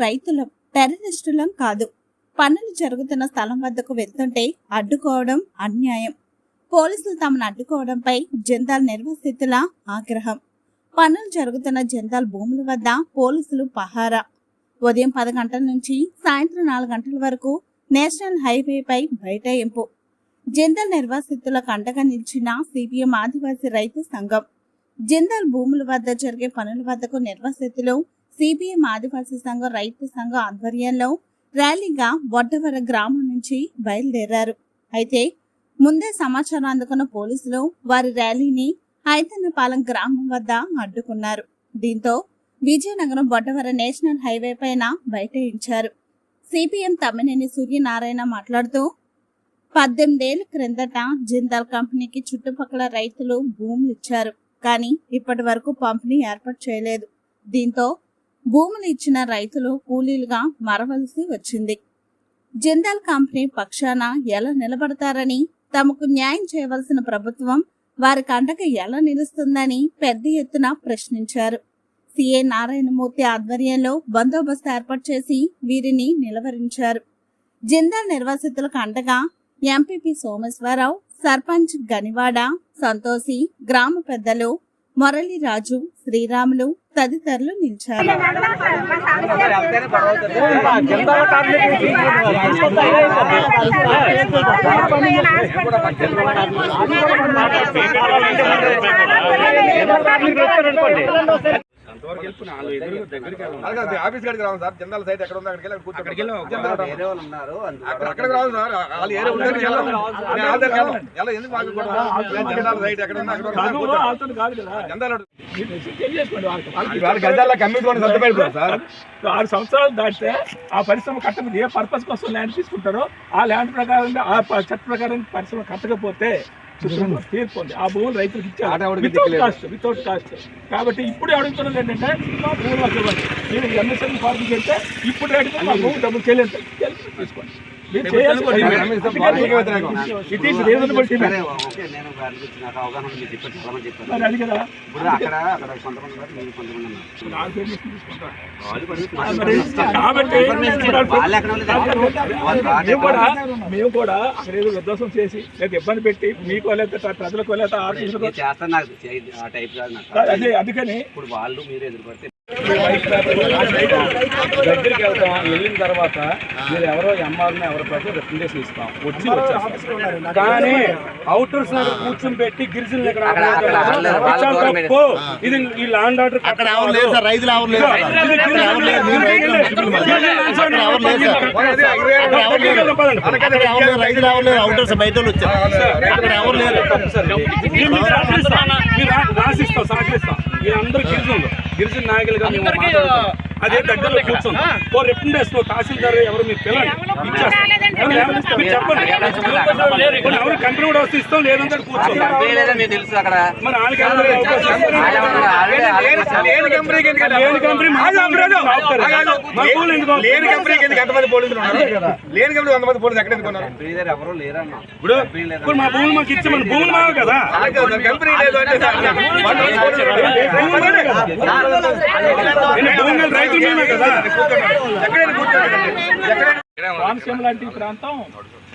రైతులం టెర్రరిస్టులం కాదు. పనులు జరుగుతున్న స్థలం వద్దకు వెళ్తుంటే అడ్డుకోవడం అన్యాయం. పోలీసులు తమను అడ్డుకోవడంపై జంతాల్ నిర్వసితుల ఆగ్రహం. పనులు జరుగుతున్న జందాల్ భూముల వద్ద పోలీసులు పహారా. ఉదయం పది గంటల నుంచి సాయంత్రం నాలుగు గంటల వరకు నేషనల్ హైవేపై బైఠాయింపు. జిందల్ నిర్వాసితులకు అండగా నిలిచిన సిపిఎం ఆదివాసీ రైతు సంఘం. జిందల్ భూముల వద్ద జరిగే పనుల వద్దకు నిర్వాసితులు సిపిఎం ఆదివాసీ సంఘం రైతు సంఘం ఆధ్వర్యంలో ర్యాలీగా వడ్డవర గ్రామం నుంచి బయలుదేరారు. అయితే ముందే సమాచారం అందుకున్న పోలీసులు వారి ర్యాలీని హైదన్నపాలెం గ్రామం వద్ద అడ్డుకున్నారు. దీంతో విజయనగరం వడ్డవర నేషనల్ హైవే పైన బైఠాయించారు. సిపిఎం తమ్మినేని సూర్యనారాయణ మాట్లాడుతూ పద్దెనిమిదేళ్ళ క్రిందట జిందాల్ కంపెనీకి చుట్టుపక్కల రైతులు భూములు ఇచ్చారు. కానీ ఇప్పటి వరకు పంపిణీ ఏర్పాటు చేయలేదు. దీంతో భూములు ఇచ్చిన రైతులు కూలీలుగా మరవలసి వచ్చింది. జిందాల్ కంపెనీ పక్షాన ఎలా నిలబడతారని తమకు న్యాయం చేయవలసిన ప్రభుత్వం వారి కండక ఎలా నిలుస్తుందని పెద్ద ఎత్తున ప్రశ్నించారు. సిఏ నారాయణమూర్తి ఆధ్వర్యంలో బందోబస్తు ఏర్పాటు చేసి వీరిని నిలవరించారు. జిందాల్ నిర్వాసితులకు అండగా ఎంపీపీ సోమేశ్వరరావు సర్పంచ్ గనివాడ సంతోషి గ్రామ పెద్దలు మురళీరాజు శ్రీరాములు తదితరులు నిలిచారు. ఆఫీస్ కాడికి రావాలి సార్. జనరల్ సైట్ ఎక్కడ ఉందో అక్కడికి ఉన్నారు రావాలి సార్. వాళ్ళు ఏరే ఎలా ఎందుకు మాకు జనరల్ సైట్ ఎక్కడ ఉందో అక్కడ గజాల్లో ఆరు సంవత్సరాలు దాటితే ఆ పరిశ్రమ కట్టకపోతే ఏ పర్పస్ కోసం ల్యాండ్ తీసుకుంటారో ఆ ల్యాండ్ ప్రకారంగా ఆ చట్ట ప్రకారం పరిశ్రమ కట్టకపోతే సుప్రీం కోర్టు తీర్పు ఉంది ఆ భూములు రైతులకు ఇచ్చారు. వితౌట్. కాస్ట్ వితౌట్ కాస్ట్ కాబట్టి ఇప్పుడు అడుగుతున్నది ఏంటంటే మా భూములు మాకు ఇవ్వండి. మీరు ఎంఎస్ఎన్ ఫార్మ్ చేస్తే ఇప్పుడు రేటుకి మా భూమి డబ్బులు చెల్లించి తీసుకోండి మేము కూడా అక్కడ ఏదో విధ్వంసం చేసి లేదా ఇబ్బంది పెట్టి మీకు లేదా ప్రజలకు లేదా ఆఫీసులకు అదే అందుకని ఇప్పుడు వాళ్ళు మీరు ఎదురుపడితే దగ్గరికి వెళ్తాం వెళ్ళిన తర్వాత మీరు ఎవరో ఎంఆర్ని ఎవరి ప్రతి రికమెండేషన్ ఇస్తాం వచ్చి వచ్చేస్తాం కానీ అవుటర్స్ దగ్గర కూర్చొని పెట్టి గిరిజనులు ఇక్కడ తప్పు. ఇది ఈ లాండ్ ఆర్డర్ అక్కడ ఎవరు లేరు సార్ రైతులు ఎవరు మేము రైతులు ఎవరు లేరు అవుటర్స్ బయట వచ్చారు ఎవరు లేరు రాసిస్తాం సహకరిస్తాం. మీరందరూ గిరిజనులు గిరిజన నాయకులుగా అదే దగ్గరలో కూర్చొని ఓ రికమెండేషన్ తహసీల్దార్ ఎవరు మీరు పిల్లలు చెప్పండి. ఎవరు కంపెనీ కూడా వస్తే ఇస్తాం లేదంటే కూర్చోండి తెలుసు అక్కడ. మరి లేని కంపెనీకి భూములు ఎందుకు భూములు ఎంతమంది పోలీసులు లేని కంపెనీ వంద మంది పోలీసులు ఎక్కడ ఎవరు లేరన్నా. ఇప్పుడు ఇప్పుడు మా భూములు మాకు భూములు మాకు కదా? కంపెనీ లేదు అంటే వంద రైతులు మేమే కదా ఎక్కడైనా కూర్చోండి ఎక్కడైనా కోనసీమ లాంటి ప్రాంతం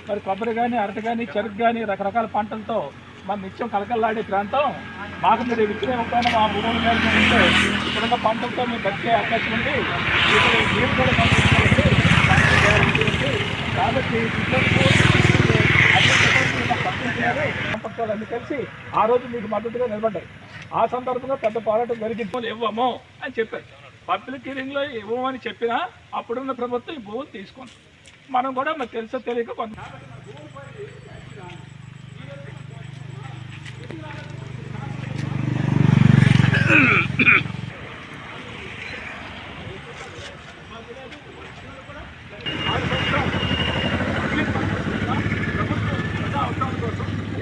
మరి కొబ్బరి కానీ అరటి కానీ చెరుకు కానీ రకరకాల పంటలతో మన నిత్యం కలకల్లాడే ప్రాంతం. మాకు మీరు విక్రయమైన మా భూముల మేము ఉంటే ఇప్పుడున్న పంటలతో మేము బతికే అవకాశం ఉంది. మీరు కూడా. కాబట్టి అన్ని కలిసి ఆ రోజు మీకు మద్దతుగా నిలబడ్డాయి. ఆ సందర్భంగా పెద్ద పోరాటం జరిగింది. ఇవ్వము అని చెప్పారు. పబ్లిక్ హీరింగ్లో ఇవ్వమని చెప్పినా అప్పుడున్న ప్రభుత్వం ఈ భూములు తీసుకుంది మనం కూడా మనకు తెలుసో తెలియక కొంత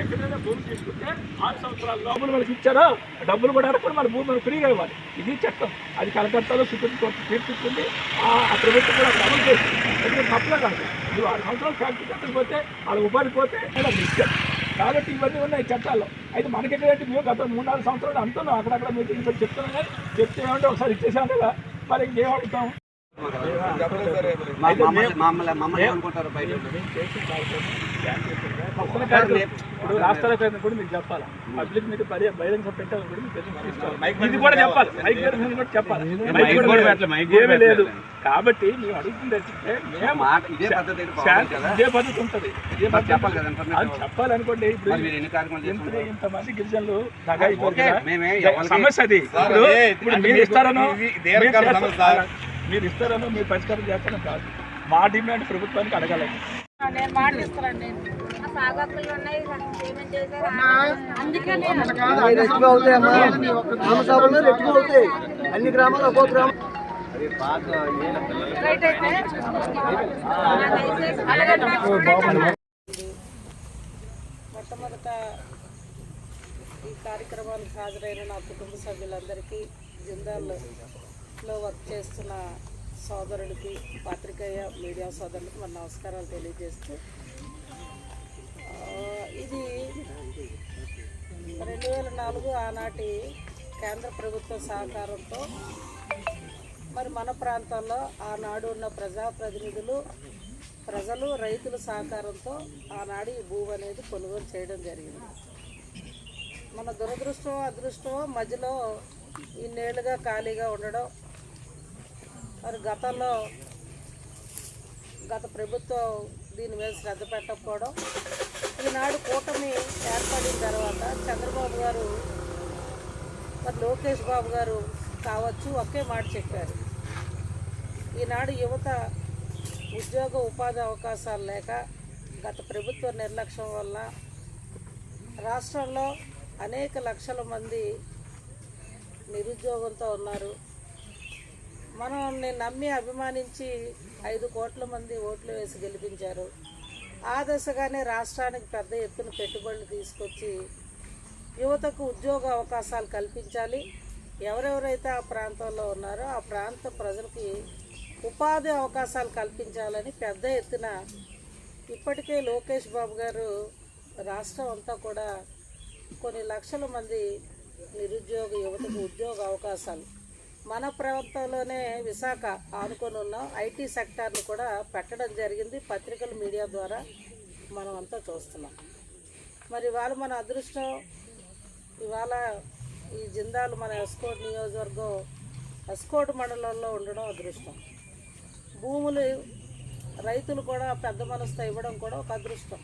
ఎక్కడైనా భూమి తీసుకుంటే ఆరు సంవత్సరాల లోపల వాళ్ళకి ఇచ్చారో డబ్బులు కూడా అడగకుండా మన భూమి మనకు ఫ్రీగా ఇవ్వాలి. ఇది చట్టం. అది కలకత్తాలో సుప్రీం కోర్టు తీర్పిస్తుంది ఆ ప్రభుత్వం కూడా అమలు చేస్తుంది. ఎందుకంటే తప్పలే కాదు. నువ్వు ఆరు సంవత్సరాలు ఫ్యాక్టరీ కట్టకపోతే వాళ్ళ ఉపాధి పోతే ఇలా ఇచ్చారు కాబట్టి ఇవన్నీ ఉన్నాయి చట్టాల్లో. అయితే మనకి ఎక్కడంటే మేము గత మూడు నాలుగు సంవత్సరాలు అంటున్నాం. అక్కడక్కడ మీటింగ్ పెట్టి చెప్తున్నాం కానీ చెప్తే ఏమంటే ఒకసారి ఇచ్చేసాం కదా. మరి ఇంకేం అడుగుతాం? మమ్మల్ని మేము- మమ్మల్ని మమ్మల్ని మేము- ఏమనుకుంటారు బయట. ఇప్పుడు రాష్ట్రాల కూడా మీకు చెప్పాలి? పబ్లిక్ మీద బహిరంగ పెట్టాలని కూడా మీకు తెలుసు. ఇది కూడా చెప్పాలి? మైక్ కూడా చెప్పాలి మైక్. ఏమీ లేదు. కాబట్టి మేము అడుగుతుంది ఇదే పద్ధతి ఉంటుంది. ఇదే పద్ధతి చెప్పాలి కదా అది చెప్పాలనుకోండి ఇప్పుడు ఇంతమంది గిరిజనులు సమస్య అది. ఇప్పుడు మీరు ఇస్తారనో మీరు ఇస్తారనో మీరు పరిష్కారం చేస్తారో కాదు. మా డిమాండ్ ప్రభుత్వానికి అడగాలి. నేను మాటిస్తున్నాను నేను రెట్టిగా అవుతాయి అమ్మా. గ్రామ సభలో రెట్టిగా అవుతాయి. అన్ని గ్రామాలు ఒక్కో గ్రామం. మొట్టమొదట ఈ కార్యక్రమానికి హాజరైన నా కుటుంబ సభ్యులందరికీ జిందాల్లో వర్క్ చేస్తున్న సోదరులకి పాత్రికేయ మీడియా సోదరులకి మన నమస్కారాలు తెలియజేస్తూ ఇది రెండు వేల నాలుగు ఆనాటి కేంద్ర ప్రభుత్వ సహకారంతో మరి మన ప్రాంతాల్లో ఆనాడు ఉన్న ప్రజాప్రతినిధులు ప్రజలు రైతుల సహకారంతో ఆనాడు ఈ భూమి అనేది కొనుగోలు చేయడం జరిగింది. మన దురదృష్టం అదృష్టం మధ్యలో ఇన్నేళ్ళుగా ఖాళీగా ఉండడం మరి గతంలో గత ప్రభుత్వం దీని మీద శ్రద్ధ పెట్టకపోవడం ఈనాడు కూటమి ఏర్పడిన తర్వాత చంద్రబాబు గారు మరి లోకేష్ బాబు గారు కావచ్చు ఒకే మాట చెప్పారు. ఈనాడు యువత ఉద్యోగ ఉపాధి అవకాశాలు లేక గత ప్రభుత్వ నిర్లక్ష్యం వల్ల రాష్ట్రంలో అనేక లక్షల మంది నిరుద్యోగంతో ఉన్నారు. మనం నమ్మి అభిమానించి ఐదు కోట్ల మంది ఓట్లు వేసి గెలిపించారు. ఆ దశగానే రాష్ట్రానికి పెద్ద ఎత్తున పెట్టుబడులు తీసుకొచ్చి యువతకు ఉద్యోగ అవకాశాలు కల్పించాలి. ఎవరెవరైతే ఆ ప్రాంతంలో ఉన్నారో ఆ ప్రాంత ప్రజలకి ఉపాధి అవకాశాలు కల్పించాలని పెద్ద ఎత్తున ఇప్పటికే లోకేష్ బాబు గారు రాష్ట్రం అంతా కూడా కొన్ని లక్షల మంది నిరుద్యోగ యువతకు ఉద్యోగ అవకాశాలు మన ప్రాంతంలోనే విశాఖ ఆనుకొని ఉన్న ఐటీ సెక్టార్ని కూడా పెట్టడం జరిగింది. పత్రికల మీడియా ద్వారా మనం అంతా చూస్తున్నాం. మరి ఇవాళ మన అదృష్టం ఇవాళ ఈ జిందాలు మన ఎస్కోట్ నియోజకవర్గం ఎస్కోట్ మండలంలో ఉండడం అదృష్టం. భూములు రైతులు కూడా పెద్ద మనసుతో ఇవ్వడం కూడా ఒక అదృష్టం.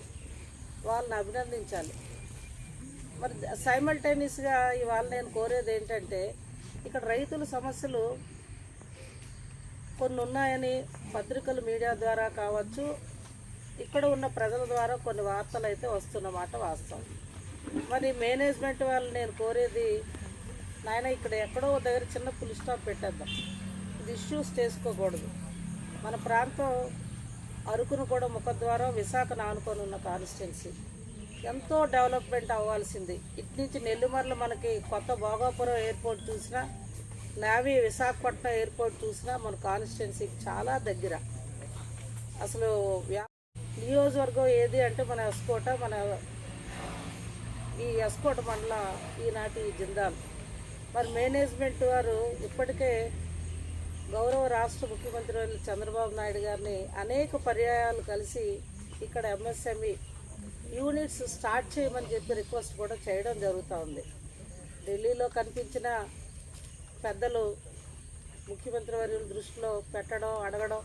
వాళ్ళని అభినందించాలి. మరి సైమల్టేనియస్గా ఇవాళ నేను కోరేది ఏంటంటే ఇక్కడ రైతుల సమస్యలు కొన్ని ఉన్నాయని పత్రికలు మీడియా ద్వారా కావచ్చు ఇక్కడ ఉన్న ప్రజల ద్వారా కొన్ని వార్తలు అయితే వస్తున్నమాట వాస్తవం. మరి మేనేజ్మెంట్ వాళ్ళు నేను కోరేది నాయన ఇక్కడ ఎక్కడో దగ్గర చిన్న పులి స్టాప్ పెట్టేద్దాం. ఇది ఇష్యూస్ చేసుకోకూడదు. మన ప్రాంతం అరుకును కూడా ముఖద్వారం విశాఖను ఆనుకొని ఉన్న కాన్స్టిట్యున్సీ. ఎంతో డెవలప్మెంట్ అవ్వాల్సింది. ఇటు నుంచి నెల్లిమర్ల మనకి కొత్త భోగాపురం ఎయిర్పోర్ట్ చూసినా నావీ విశాఖపట్నం ఎయిర్పోర్ట్ చూసినా మన కాన్స్టిట్యున్సీకి చాలా దగ్గర. అసలు వ్యా నియోజకవర్గం ఏది అంటే మన ఎస్కోట మన ఈ ఎస్కోట మండల ఈనాటి జిందాల్. మరి మేనేజ్మెంట్ వారు ఇప్పటికే గౌరవ రాష్ట్ర ముఖ్యమంత్రి చంద్రబాబు నాయుడు గారిని అనేక పర్యాయాలు కలిసి ఇక్కడ ఎంఎస్ఎంఈ యూనిట్స్ స్టార్ట్ చేయమని చెప్పి రిక్వెస్ట్ కూడా చేయడం జరుగుతూ ఉంది. ఢిల్లీలో కనిపించిన పెద్దలు ముఖ్యమంత్రి వర్యుల దృష్టిలో పెట్టడం అడగడం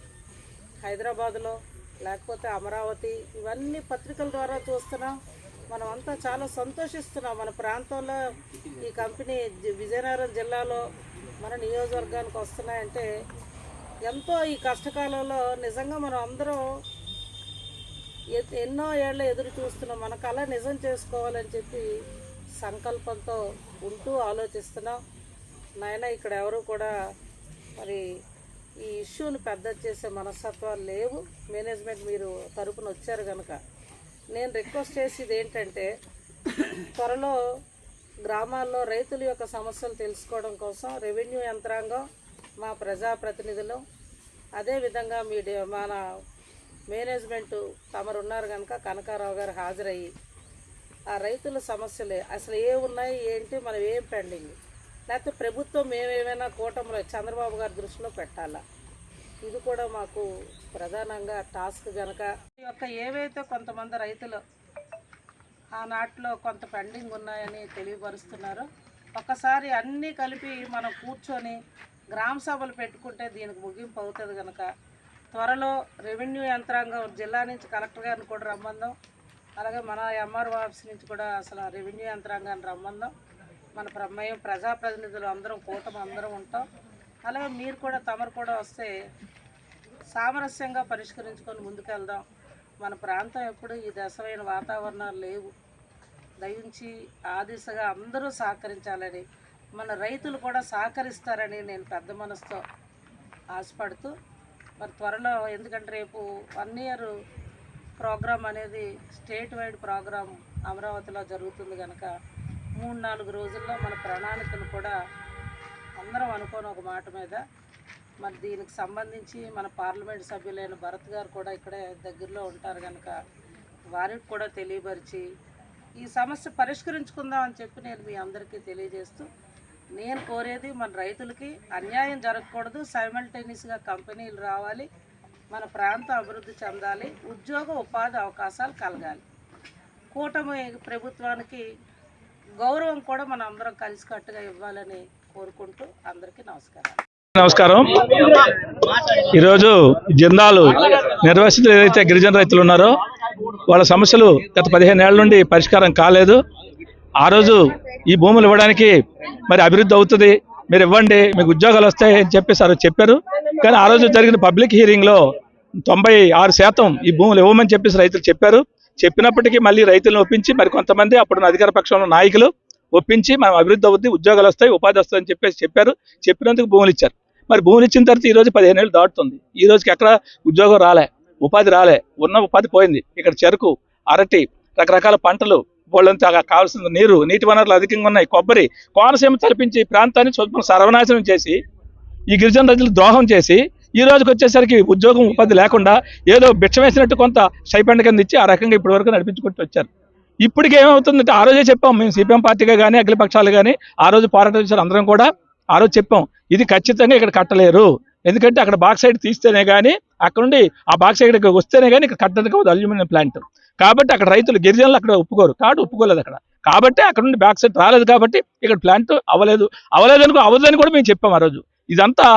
హైదరాబాద్లో లేకపోతే అమరావతి ఇవన్నీ పత్రికల ద్వారా చూస్తున్నాం మనం అంతా చాలా సంతోషిస్తున్నాం. మన ప్రాంతంలో ఈ కంపెనీ జి- విజయనగరం జిల్లాలో మన నియోజకవర్గానికి వస్తున్నాయంటే ఎంతో ఈ కష్టకాలంలో నిజంగా మనం అందరం ఎన్నో ఏళ్ళ ఎదురు చూస్తున్నాం మన కళ నిజం చేసుకోవాలని చెప్పి సంకల్పంతో ఉంటూ ఆలోచిస్తున్నాం. నాయన ఇక్కడ ఎవరు కూడా మరి ఈ ఇష్యూని పెద్ద చేసే మనస్తత్వాలు లేవు. మేనేజ్మెంట్ మీరు తరపున వచ్చారు కనుక నేను రిక్వెస్ట్ చేసేది ఏంటంటే త్వరలో గ్రామాల్లో రైతుల యొక్క సమస్యలు తెలుసుకోవడం కోసం రెవెన్యూ యంత్రాంగం మా ప్రజాప్రతినిధులు అదేవిధంగా మీ మన మేనేజ్మెంటు తమరు ఉన్నారు కనుక కనకారావు గారు హాజరయ్యి ఆ రైతుల సమస్యలే అసలు ఏ ఉన్నాయి ఏంటి మనం ఏం పెండింగ్? లేకపోతే ప్రభుత్వం మేమేమైనా కూటమిలో చంద్రబాబు గారి దృష్టిలో పెట్టాలా? ఇది కూడా మాకు ప్రధానంగా టాస్క్ గనక. ఈ యొక్క ఏవైతే కొంతమంది రైతులు ఆ కొంత పెండింగ్ ఉన్నాయని తెలియపరుస్తున్నారో ఒక్కసారి అన్నీ కలిపి మనం కూర్చొని గ్రామ సభలు పెట్టుకుంటే దీనికి ముగింపు అవుతుంది కనుక త్వరలో రెవెన్యూ యంత్రాంగం జిల్లా నుంచి కలెక్టర్ గారిని కూడా రమ్మందాం. అలాగే మన ఎంఆర్ఓ ఆఫీస్ నుంచి కూడా అసలు రెవెన్యూ యంత్రాంగాన్ని రమ్మందాం. మన ప్రమేయం ప్రజాప్రతినిధులు అందరం కూటమి అందరం ఉంటాం. అలాగే మీరు కూడా తమరు కూడా వస్తే సామరస్యంగా పరిష్కరించుకొని ముందుకెళ్దాం. మన ప్రాంతం ఎప్పుడు ఈ దశమైన వాతావరణాలు లేవు. దయించి ఆ దిశగా అందరూ సహకరించాలని మన రైతులు కూడా సహకరిస్తారని నేను పెద్ద మనసుతో ఆశపడుతూ మరి త్వరలో ఎందుకంటే రేపు one year program state wide wide programme అమరావతిలో జరుగుతుంది కనుక మూడు నాలుగు రోజుల్లో మన ప్రణాళికలు కూడా అందరం అనుకోని ఒక మాట మీద మరి దీనికి సంబంధించి మన పార్లమెంట్ సభ్యులైన భరత్ గారు కూడా ఇక్కడే దగ్గరలో ఉంటారు కనుక వారికి కూడా తెలియపరిచి ఈ సమస్య పరిష్కరించుకుందాం అని చెప్పి నేను మీ అందరికీ తెలియజేస్తూ నేను కోరేది మన రైతులకి అన్యాయం జరగకూడదు సైమల్టేనియస్గా కంపెనీలు రావాలి మన ప్రాంతం అభివృద్ధి చెందాలి ఉద్యోగ ఉపాధి అవకాశాలు కలగాలి. కూటమి ప్రభుత్వానికి గౌరవం కూడా మనం అందరం కలిసికట్టుగా ఇవ్వాలని కోరుకుంటూ అందరికీ నమస్కారం నమస్కారం. ఈరోజు జిందాలు నిర్వాసితులు ఏదైతే గిరిజన రైతులు ఉన్నారో వాళ్ళ సమస్యలు గత పదిహేను ఏళ్ళ నుండి పరిష్కారం కాలేదు. ఆ రోజు ఈ భూములు ఇవ్వడానికి మరి అభివృద్ధి అవుతుంది. మీరు ఇవ్వండి మీకు ఉద్యోగాలు వస్తాయి అని చెప్పేసి ఆ చెప్పారు. కానీ ఆ రోజు జరిగిన పబ్లిక్ హీరింగ్లో తొంభై ఆరు శాతం ఈ భూములు ఇవ్వమని చెప్పేసి రైతులు చెప్పారు. చెప్పినప్పటికీ మళ్ళీ రైతులను ఒప్పించి మరి కొంతమంది అప్పుడున్న అధికార పక్షంలో నాయకులు ఒప్పించి మనం అభివృద్ధి అవుద్ది ఉద్యోగాలు వస్తాయి ఉపాధి వస్తుంది అని చెప్పేసి చెప్పారు. చెప్పినందుకు భూములు ఇచ్చారు. మరి భూములు ఇచ్చిన తర్వాత ఈ రోజు పదిహేను ఏళ్ళు దాటుతుంది. ఈ రోజుకి ఎక్కడ ఉద్యోగం రాలే ఉపాధి రాలే ఉన్న ఉపాధి పోయింది. ఇక్కడ చెరుకు అరటి రకరకాల పంటలు వాళ్ళంతా కావాల్సిన నీరు నీటి వనరులు అధికంగా ఉన్నాయి. కొబ్బరి కోనసీమ తలపించి ఈ ప్రాంతాన్ని శుభ్రం సర్వనాశనం చేసి ఈ గిరిజన రైతులు ద్రోహం చేసి ఈ రోజుకి వచ్చేసరికి ఉద్యోగం ఉపాధి లేకుండా ఏదో భిక్ష వేసినట్టు కొంత స్టైపెండ్ కింద ఇచ్చి ఆ రకంగా ఇప్పటి వరకు నడిపించుకుంటూ వచ్చారు. ఇప్పటికి ఏమవుతుందంటే ఆ రోజే చెప్పాం మేము సిపిఎం పార్టీగా కానీ అఖిలపక్షాలు కానీ ఆ రోజు పోరాటం చేశారు అందరం కూడా. ఆ రోజు చెప్పాం ఇది ఖచ్చితంగా ఇక్కడ కట్టలేరు. ఎందుకంటే అక్కడ బాక్సైడ్ తీస్తేనే కానీ అక్కడ నుండి ఆ బాక్సైడ్ వస్తేనే కానీ ఇక్కడ కట్టడానికి అవుతుంది అల్యూమినియం ప్లాంట్. కాబట్టి అక్కడ రైతులు గిరిజనులు అక్కడ ఒప్పుకోరు. కాబట్టి ఒప్పుకోలేదు అక్కడ. కాబట్టి అక్కడ నుండి బ్యాక్ సైడ్ రాలేదు కాబట్టి ఇక్కడ ప్లాంట్ అవ్వలేదు. అవ్వలేదు అనుకో అవ్వదని కూడా మేము చెప్పాం ఆ రోజు. ఇదంతా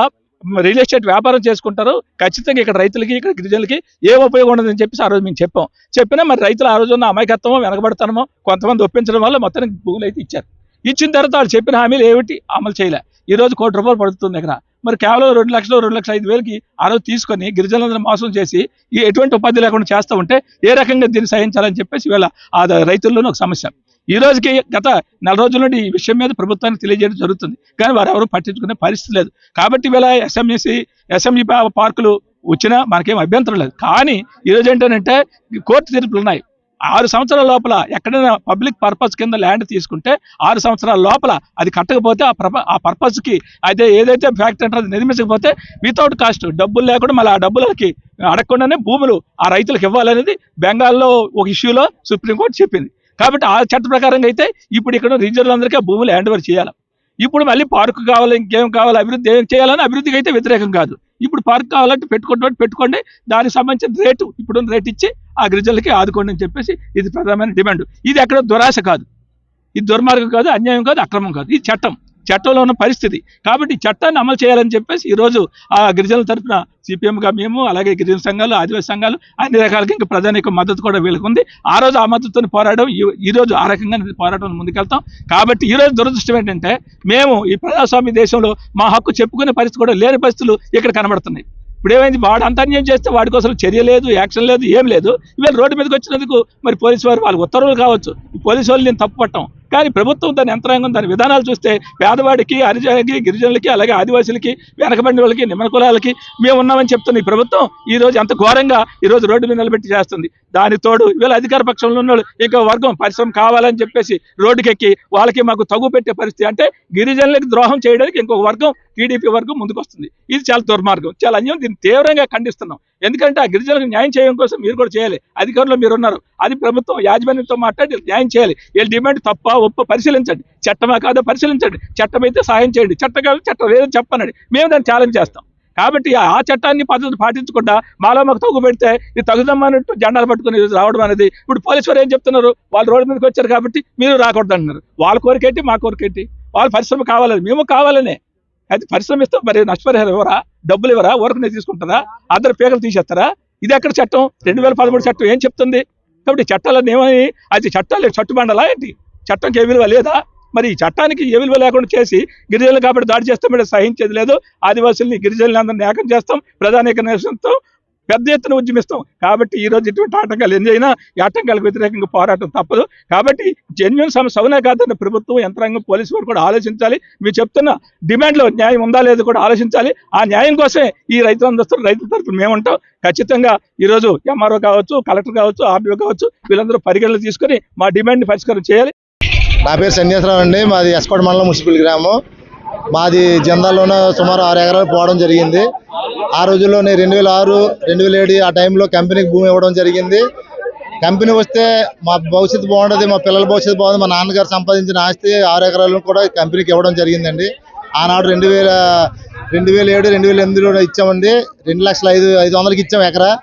రియల్ ఎస్టేట్ వ్యాపారం చేసుకుంటారు. ఖచ్చితంగా ఇక్కడ రైతులకి ఇక్కడ గిరిజనులకి ఏం ఉపయోగం ఉండదని చెప్పేసి ఆ రోజు మేము చెప్పాం. చెప్పినా మరి రైతులు ఆ రోజు ఉన్న అమాయకత్వమో వెనకబడతామో కొంతమంది ఒప్పించడం వల్ల మొత్తానికి భూములు అయితే ఇచ్చారు. ఇచ్చిన తర్వాత వాళ్ళు చెప్పిన హామీలు ఏమిటి? అమలు చేయలే. ఈ రోజు కోటి రూపాయలు పడుతుంది ఇక్కడ. మరి కేవలం రెండు లక్షలు రెండు లక్షల ఐదు వేలకి ఆ రోజు తీసుకొని గిరిజనులందరూ మోసం చేసి ఈ ఎటువంటి ఉపాధి లేకుండా చేస్తూ ఉంటే ఏ రకంగా దీన్ని సహించాలని చెప్పేసి ఇవాళ ఆ రైతుల్లోనే ఒక సమస్య. ఈ రోజుకి గత నెల రోజుల నుండి ఈ విషయం మీద ప్రభుత్వానికి తెలియజేయడం జరుగుతుంది. కానీ వారు ఎవరు పట్టించుకునే పరిస్థితి లేదు. కాబట్టి ఇవాళ ఎస్ఎంఈసి ఎస్ఎంఈ పార్కులు వచ్చినా మనకేం అభ్యంతరం లేదు. కానీ ఈ రోజు ఏంటంటే కోర్టు తీర్పులు ఉన్నాయి. ఆరు సంవత్సరాల లోపల ఎక్కడైనా పబ్లిక్ పర్పస్ కింద ల్యాండ్ తీసుకుంటే ఆరు సంవత్సరాల లోపల అది కట్టకపోతే ఆ ప్రప ఆ పర్పస్కి అయితే ఏదైతే ఫ్యాక్టరీ అంటే అది నిర్మించకపోతే వితౌట్ కాస్ట్ డబ్బులు లేకుండా మళ్ళీ ఆ డబ్బులకి అడగకుండానే భూములు ఆ రైతులకు ఇవ్వాలనేది బెంగాల్లో ఒక ఇష్యూలో సుప్రీంకోర్టు చెప్పింది. కాబట్టి ఆ చట్ట ప్రకారంగా అయితే ఇప్పుడు ఇక్కడ రిజర్వ్లందరికీ ఆ భూములు హ్యాండ్ ఓవర్ చేయాలి. ఇప్పుడు మళ్ళీ పార్కు కావాలి ఇంకేం కావాలి అభివృద్ధి ఏం చేయాలని అభివృద్ధికి అయితే వ్యతిరేకం కాదు. ఇప్పుడు పార్క్ కావాలంటే పెట్టుకుంటే పెట్టుకోండి. దానికి సంబంధించిన రేటు ఇప్పుడున్న రేట్ ఇచ్చి ఆ ఆ గిరిజనులకి ఆదుకోండి అని చెప్పేసి ఇది ప్రధానమైన డిమాండ్. ఇది ఎక్కడ దురాశ కాదు. ఇది దుర్మార్గం కాదు అన్యాయం కాదు అక్రమం కాదు. ఇది చట్టం. చట్టంలో ఉన్న పరిస్థితి. కాబట్టి ఈ చట్టాన్ని అమలు చేయాలని చెప్పేసి ఈ రోజు ఆ గిరిజనుల తరఫున సిపిఎంగా మేము అలాగే గిరిజన సంఘాలు ఆదివాసీ సంఘాలు అన్ని రకాలకి ఇంకా ప్రజానికి మద్దతు కూడా వీళ్ళకి ఉంది ఆ రోజు ఆ మద్దతుని పోరాడడం ఈ- ఆ రకంగా పోరాటం ముందుకెళ్తాం. కాబట్టి ఈ రోజు దురదృష్టం ఏంటంటే మేము ఈ ప్రజాస్వామ్య దేశంలో మా హక్కు చెప్పుకునే పరిస్థితి కూడా లేని పరిస్థితులు ఇక్కడ కనబడుతున్నాయి. ఇప్పుడు ఏమైంది వాడు అంత అన్యాయం చేస్తే వాడి కోసం చర్య లేదు యాక్షన్ లేదు ఏం లేదు. ఇవాళ రోడ్డు మీదకి వచ్చినందుకు మరి పోలీసు వారు వాళ్ళ ఉత్తర్వులు కావచ్చు. ఈ పోలీసు వాళ్ళు నేను తప్పు పట్టాం. కానీ ప్రభుత్వం దాని యంత్రాంగం దాని విధానాలు చూస్తే పేదవాడికి హరిజనకి గిరిజనులకి అలాగే ఆదివాసులకి వెనకబడిన వాళ్ళకి నిమ్మన కులాలకి మేము ఉన్నామని చెప్తున్న ఈ ప్రభుత్వం. ఈ రోజు ఎంత ఘోరంగా ఈ రోజు రోడ్డు మీద నిలబెట్టి చేస్తుంది. దాని తోడు వీళ్ళ అధికార పక్షంలో ఉన్న ఇంకో వర్గం పరిశ్రమ కావాలని చెప్పేసి రోడ్డుకెక్కి వాళ్ళకి మాకు తగు పెట్టే పరిస్థితి అంటే గిరిజనులకు ద్రోహం చేయడానికి ఇంకొక వర్గం టీడీపీ వర్గం ముందుకు వస్తుంది ఇది చాలా దుర్మార్గం. చాలా అన్యం దీన్ని తీవ్రంగా ఖండిస్తున్నాం. ఎందుకంటే ఆ గిరిజనులకు న్యాయం చేయడం కోసం మీరు కూడా చేయాలి. అధికారులు మీరు ఉన్నారు అది ప్రభుత్వం యాజమాన్యంతో మాట్లాడి న్యాయం చేయాలి. వీళ్ళ డిమాండ్ తప్ప ఒప్ప పరిశీలించండి. చట్టమా కాదో పరిశీలించండి. చట్టం అయితే సహాయం చేయండి. చట్టం కాదు చట్టం లేదని చెప్పనండి. మేము దాన్ని ఛాలెంజ్ చేస్తాం. కాబట్టి ఆ చట్టాన్ని పద్ధతి పాటించకుండా మాలో మాకు తగ్గు పెడితే ఇది తగుదమ్మన్నట్టు జెండాలు పట్టుకుని రావడం అనేది ఇప్పుడు పోలీసు వారు ఏం చెప్తున్నారు? వాళ్ళు రోడ్డు మీదకి వచ్చారు కాబట్టి మీరు రాకూడదు అంటున్నారు. వాళ్ళ కోరికేంటి మా కోరికేంటి వాళ్ళ పరిశ్రమ కావాలని. మేము కావాలనే. అది పరిశ్రమ ఇస్తాం మరి నష్టపరిహారం ఎవరా? డబ్బులు ఇవ్వరా? ఊరకనే తీసుకుంటారా అందరు పేకలు తీసేస్తారా? ఇది ఎక్కడ చట్టం? రెండు వేల పదమూడు చట్టం ఏం చెప్తుంది? కాబట్టి చట్టాలన్నీ ఏమని? అది చట్టాలు చట్టుబండలా ఏంటి? చట్టంకి ఏ విలువ లేదా? మరి ఈ చట్టానికి ఏ విలువ లేకుండా చేసి గిరిజనులు కాబట్టి దాడి చేస్తాం సహించేది లేదు. ఆదివాసుల్ని గిరిజనులందరినీ ఏకం చేస్తాం. ప్రధానిక నిరసనతో పెద్ద ఎత్తున ఉద్యమిస్తాం. కాబట్టి ఈ రోజు ఇటువంటి ఆటంకాలు ఎన్ని అయినా ఈ ఆటంకాలకు వ్యతిరేకంగా పోరాటం తప్పదు. కాబట్టి జెన్యున్ సమస్య అవునా కాదన్న ప్రభుత్వం యంత్రాంగం పోలీసు వారు కూడా ఆలోచించాలి. మీరు చెప్తున్న డిమాండ్లో న్యాయం ఉందా లేదు కూడా ఆలోచించాలి. ఆ న్యాయం కోసమే ఈ రైతులందరూ రైతుల తరఫున మేము ఉంటాం. ఖచ్చితంగా ఈ రోజు ఎంఆర్ఓ కావచ్చు కలెక్టర్ కావచ్చు ఆర్డీఓ కావచ్చు వీళ్ళందరూ పరిగణలు తీసుకొని మా డిమాండ్ని పరిష్కారం చేయాలి. నా పేరు సన్యాసరావు అండి. మాది ఎస్కోట మండలం మున్సిపల్ గ్రామం. మాది జందాల్లోనే సుమారు ఆరు ఎకరాలు పోవడం జరిగింది. ఆ రోజుల్లోనే రెండు వేల ఆరు రెండు వేల ఏడు ఆ టైంలో కంపెనీకి భూమి ఇవ్వడం జరిగింది. కంపెనీ వస్తే మా భవిష్యత్తు బాగుంటుంది మా పిల్లల భవిష్యత్తు బాగుంది మా నాన్నగారు సంపాదించిన ఆస్తి ఆరు ఎకరాలను కూడా కంపెనీకి ఇవ్వడం జరిగిందండి. ఆనాడు రెండు వేల రెండు వేల ఏడు రెండు వేల ఎనిమిదిలో ఇచ్చామండి. రెండు లక్షల ఐదు ఐదు వందలకి ఇచ్చాము ఎకరా.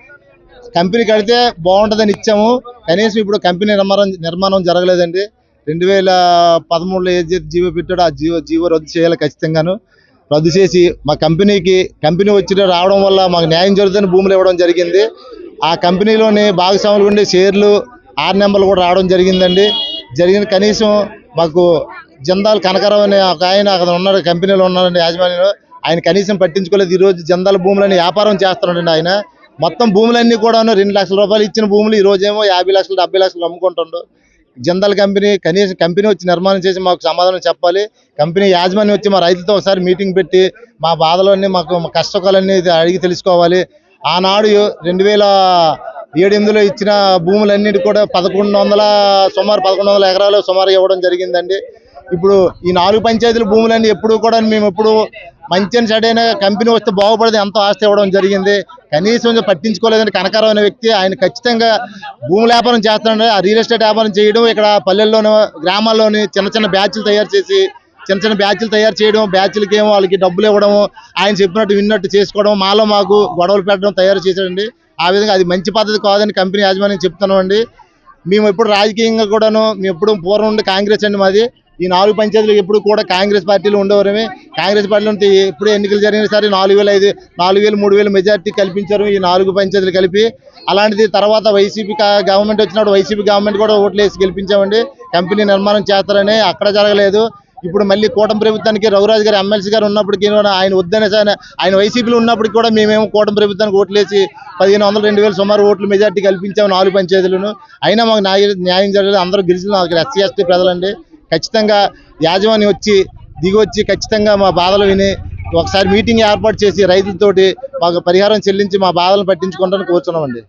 కంపెనీ కడితే బాగుంటుందని ఇచ్చాము. కనీసం ఇప్పుడు కంపెనీ నిర్మాణం నిర్మాణం జరగలేదండి. రెండు వేల పదమూడులో ఏ జీ- జీవో పెట్టాడో ఆ జీవో జీవో రద్దు చేయాలి ఖచ్చితంగాను. రద్దు చేసి మా కంపెనీకి కంపెనీ వచ్చి రావడం వల్ల మాకు న్యాయం జరుగుతుంది భూములు ఇవ్వడం జరిగింది. ఆ కంపెనీలోని భాగస్వాములు ఉండే షేర్లు ఆరు నెంబర్లు కూడా రావడం జరిగిందండి. జరిగిన కనీసం మాకు జందాల్ కనకరం అనే ఒక ఆయన అక్కడ ఉన్నారు కంపెనీలో ఉన్నాడండి యాజమాన్యంలో. ఆయన కనీసం పట్టించుకోలేదు. ఈ రోజు జందాల భూములని వ్యాపారం చేస్తున్నాడండి ఆయన. మొత్తం భూములన్నీ కూడా రెండు లక్షల రూపాయలు ఇచ్చిన భూములు ఈ రోజేమో యాభై లక్షలు డెబ్బై లక్షలు అమ్ముకుంటుండ్రు జిందాల్ కంపెనీ కనీసం కంపెనీ వచ్చి నిర్మాణం చేసి మాకు సమాధానం చెప్పాలి. కంపెనీ యాజమాన్యం వచ్చి మా రైతులతో ఒకసారి మీటింగ్ పెట్టి మా బాధలన్నీ మాకు కష్టకాలన్నీ అడిగి తెలుసుకోవాలి. ఆనాడు రెండు వేల ఏడు ఎనిమిదిలో ఇచ్చిన భూములన్నిటి కూడా పదకొండు వందల సుమారు పదకొండు వందల ఎకరాలు సుమారు ఇవ్వడం జరిగిందండి. ఇప్పుడు ఈ నాలుగు పంచాయతీల భూములన్నీ ఎప్పుడు కూడా మేము ఎప్పుడు మంచి అని కంపెనీ వస్తే బాగుపడదు ఎంతో ఆస్తి ఇవ్వడం జరిగింది. కనీసం పట్టించుకోలేదని కనకారావు అనే వ్యక్తి ఆయన ఖచ్చితంగా భూముల వ్యాపారం చేస్తున్నాడు. ఆ రియల్ ఎస్టేట్ వ్యాపారం చేయడం ఇక్కడ పల్లెల్లోనూ గ్రామాల్లోని చిన్న చిన్న బ్యాచ్లు తయారు చేసి చిన్న చిన్న బ్యాచ్లు తయారు చేయడం బ్యాచ్లకి ఏమో వాళ్ళకి డబ్బులు ఇవ్వడము ఆయన చెప్పినట్టు విన్నట్టు చేసుకోవడం మాలో మాకు గొడవలు పెట్టడం తయారు చేశాడండి. ఆ విధంగా అది మంచి పద్ధతి కాదని కంపెనీ యాజమాన్యం చెప్తున్నాం అండి మేము ఎప్పుడు రాజకీయంగా కూడాను మేము ఎప్పుడు పూర్వం నుండి కాంగ్రెస్ అండి మాది. ఈ నాలుగు పంచాయతీలు ఎప్పుడు కూడా కాంగ్రెస్ పార్టీలో ఉండేవారమే. కాంగ్రెస్ పార్టీలో ఉంటే ఎప్పుడు ఎన్నికలు జరిగిన సరే నాలుగు వేల ఐదు నాలుగు వేలు మూడు వేలు మెజార్టీ కల్పించారు ఈ నాలుగు పంచాయతీలు కలిపి. అలాంటిది తర్వాత వైసీపీ గవర్నమెంట్ వచ్చినప్పుడు వైసీపీ గవర్నమెంట్ కూడా ఓట్లు వేసి గెలిపించామండి. కంపెనీ నిర్మాణం చేస్తారని అక్కడ జరగలేదు. ఇప్పుడు మళ్ళీ కూటమి ప్రభుత్వానికి రఘురాజు గారు ఎమ్మెల్సీ గారు ఉన్నప్పటికీ ఆయన వద్దనే సరే ఆయన వైసీపీలో ఉన్నప్పటికీ కూడా మేమేమో కూటమి ప్రభుత్వానికి ఓట్లేసి పదిహేను వందలు రెండు వేల సుమారు ఓట్లు మెజార్టీ కల్పించాము నాలుగు పంచాయతీలను. అయినా మాకు న్యాయ న్యాయం జరగలేదు. అందరూ గిరిజనులు ఎస్సీ ఎస్టీ ప్రజలండి. ఖచ్చితంగా యాజమాన్యం వచ్చి దిగొచ్చి ఖచ్చితంగా మా బాధలు విని ఒకసారి మీటింగ్ ఏర్పాటు చేసి రైతులతోటి మాకు పరిహారం చెల్లించి మా బాధలను పట్టించుకుంటాను కోరుతున్నామండి.